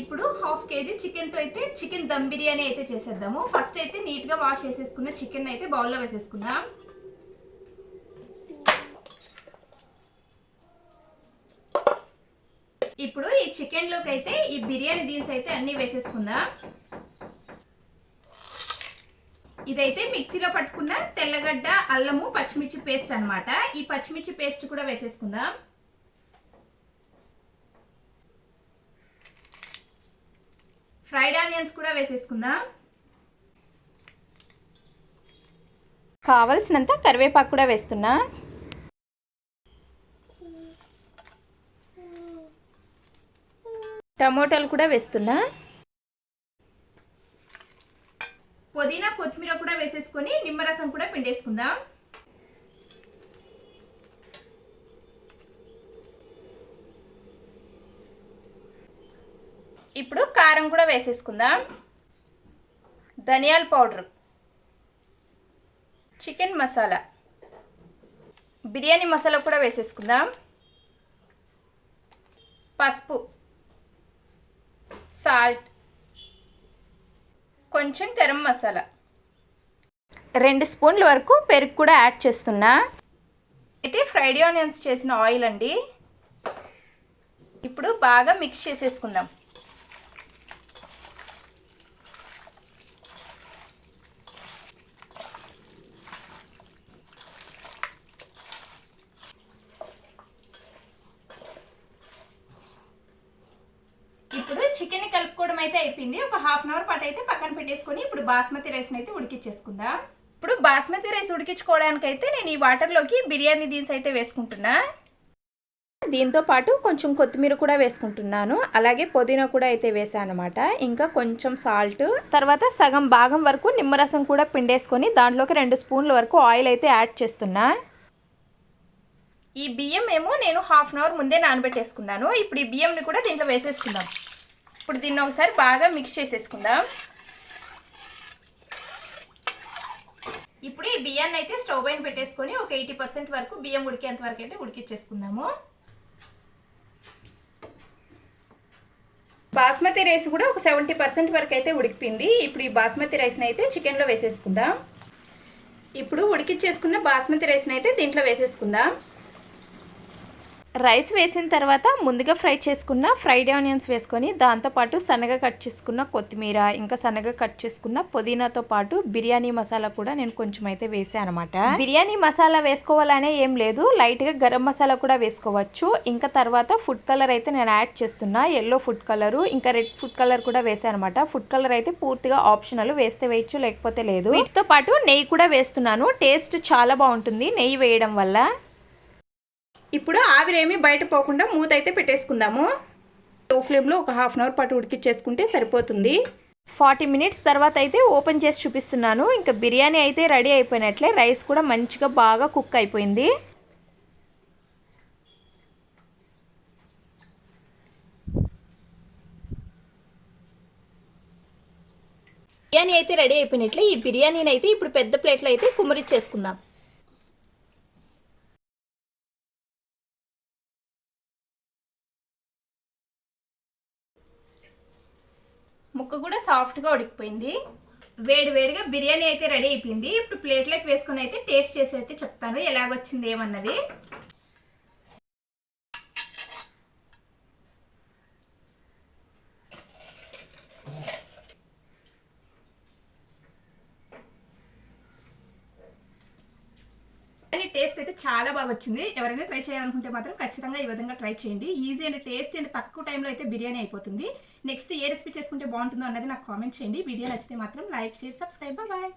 ఇప్పుడు half KG చికెన్తో అయితే చికెన్ దమ్ బిర్యానీ అయితే చేసేద్దాము. ఫస్ట్ అయితే నీట్గా వాష్ చేసేసుకున్న చికెన్ అయితే బౌల్లో వేసేసుకుందాం. ఇప్పుడు ఈ చికెన్లోకి అయితే ఈ బిర్యానీ దీన్స్ అయితే అన్ని వేసేసుకుందాం. ఇదైతే మిక్సీలో పట్టుకున్న తెల్లగడ్డ అల్లము పచ్చిమిర్చి పేస్ట్ అనమాట ఈ పచ్చిమిర్చి పేస్ట్ కూడా వేసేసుకుందాం. ఫ్రైడ్ ఆనియన్స్ కూడా వేసేసుకుందాం. కావలసినంత కరివేపాకు కూడా వేస్తున్నా. టమోటాలు కూడా వేస్తున్నా. పుదీనా కొత్తిమీర కూడా వేసేసుకొని నిమ్మరసం కూడా పిండేసుకుందాం. ఇప్పుడు కారం కూడా వేసేసుకుందాం. ధనియాల పౌడర్ చికెన్ మసాలా బిర్యానీ మసాలా కూడా వేసేసుకుందాం. పసుపు సాల్ట్ కొంచెం గరం మసాలా. రెండు స్పూన్ల వరకు పెరుగు కూడా యాడ్ చేస్తున్నా. అయితే ఫ్రైడ్ ఆనియన్స్ చేసిన ఆయిల్ అండి. ఇప్పుడు బాగా మిక్స్ చేసేసుకుందాం ఇప్పుడు చికెన్ కలుపుకోవడం అయితే అయిపోయింది. ఒక హాఫ్ అన్ అవర్ పాటు అయితే పక్కన పెట్టేసుకొని ఇప్పుడు బాస్మతి రైస్ అయితే ఉడికిచ్చేసుకుందాం. ఇప్పుడు బాస్మతి రైస్ ఉడికించుకోవడానికి అయితే నేను ఈ వాటర్లోకి బిర్యానీ దీన్స్ అయితే వేసుకుంటున్నా. దీంతో పాటు కొంచెం కొత్తిమీర కూడా వేసుకుంటున్నాను. అలాగే పుదీనా కూడా అయితే వేసాను అనమాట ఇంకా కొంచెం సాల్ట్ తర్వాత సగం భాగం వరకు నిమ్మరసం కూడా పిండేసుకొని దాంట్లోకి రెండు స్పూన్ల వరకు ఆయిల్ అయితే యాడ్ చేస్తున్నా. ఈ బియ్యం ఏమో నేను హాఫ్ అన్ అవర్ ముందే నానబెట్టేసుకున్నాను. ఇప్పుడు ఈ బియ్యంని కూడా దీంట్లో వేసేసుకుందాం. ఇప్పుడు దీన్ని ఒకసారి బాగా మిక్స్ చేసేసుకుందాం. ఇప్పుడు ఈ బియ్యాన్ని అయితే స్టవ్ పైన పెట్టేసుకొని ఒక ఎయిటీ పర్సెంట్ వరకు బియ్యం ఉడికేంత వరకు అయితే ఉడికిచ్చేసుకుందాము. బాస్మతి రైస్ కూడా ఒక సెవెంటీ పర్సెంట్ వరకు అయితే ఉడికిపోయింది ఇప్పుడు ఈ బాస్మతి రైస్ని అయితే చికెన్లో వేసేసుకుందాం. ఇప్పుడు ఉడికిచ్చేసుకున్న బాస్మతి రైస్ని అయితే దీంట్లో వేసేసుకుందాం. రైస్ వేసిన తర్వాత ముందుగా ఫ్రై చేసుకున్న ఫ్రైడ్ ఆనియన్స్ వేసుకొని దాంతోపాటు సన్నగా కట్ చేసుకున్న కొత్తిమీర ఇంకా సన్నగా కట్ చేసుకున్న పుదీనాతో పాటు బిర్యానీ మసాలా కూడా నేను కొంచెం అయితే వేసాను అనమాట బిర్యానీ మసాలా వేసుకోవాలనే ఏం లేదు. లైట్గా గరం మసాలా కూడా వేసుకోవచ్చు. ఇంకా తర్వాత ఫుడ్ కలర్ అయితే నేను యాడ్ చేస్తున్నా. ఎల్లో ఫుడ్ కలర్ ఇంకా రెడ్ ఫుడ్ కలర్ కూడా వేసాను అనమాట ఫుడ్ కలర్ అయితే పూర్తిగా ఆప్షనల్ వేస్తే వేయచ్చు లేకపోతే లేదు. వీటితో పాటు నెయ్యి కూడా వేస్తున్నాను. టేస్ట్ చాలా బాగుంటుంది. నెయ్యి వేయడం వల్ల. ఇప్పుడు ఆవిరేమి బయట పోకుండా మూత అయితే పెట్టేసుకుందాము. లో ఫ్లేమ్లో ఒక హాఫ్ అన్ అవర్ పాటు ఉడికిచ్చేసుకుంటే సరిపోతుంది. ఫార్టీ మినిట్స్ తర్వాత అయితే ఓపెన్ చేసి చూపిస్తున్నాను. ఇంకా బిర్యానీ అయితే రెడీ అయిపోయినట్లే. రైస్ కూడా మంచిగా బాగా కుక్ అయిపోయింది. బిర్యానీ అయితే రెడీ అయిపోయినట్లే. ఈ బిర్యానీని అయితే ఇప్పుడు పెద్ద ప్లేట్లో అయితే కుమరిచ్చేసుకుందాం ముక్క కూడా సాఫ్ట్గా ఉడికిపోయింది. వేడి వేడిగా బిర్యానీ అయితే రెడీ అయిపోయింది. ఇప్పుడు ప్లేట్లోకి వేసుకుని అయితే టేస్ట్ చేసి అయితే చెప్తాను. ఎలాగొచ్చింది ఏమన్నది? టేస్ట్ అయితే చాలా బాగా వచ్చింది. ఎవరైనా ట్రై చేయాలనుకుంటే మాత్రం ఖచ్చితంగా ఈ విధంగా ట్రై చేయండి. ఈజీ అండ్ టేస్ట్ అండ్ తక్కువ టైంలో అయితే బిర్యానీ అయిపోతుంది. నెక్స్ట్ ఏ రెసిపీ చేసుకుంటే బాగుంటుందో అన్నది నాకు కామెంట్ చేయండి. వీడియో నచ్చితే మాత్రం లైక్ షేర్ సబ్స్క్రైబ్ బాయ్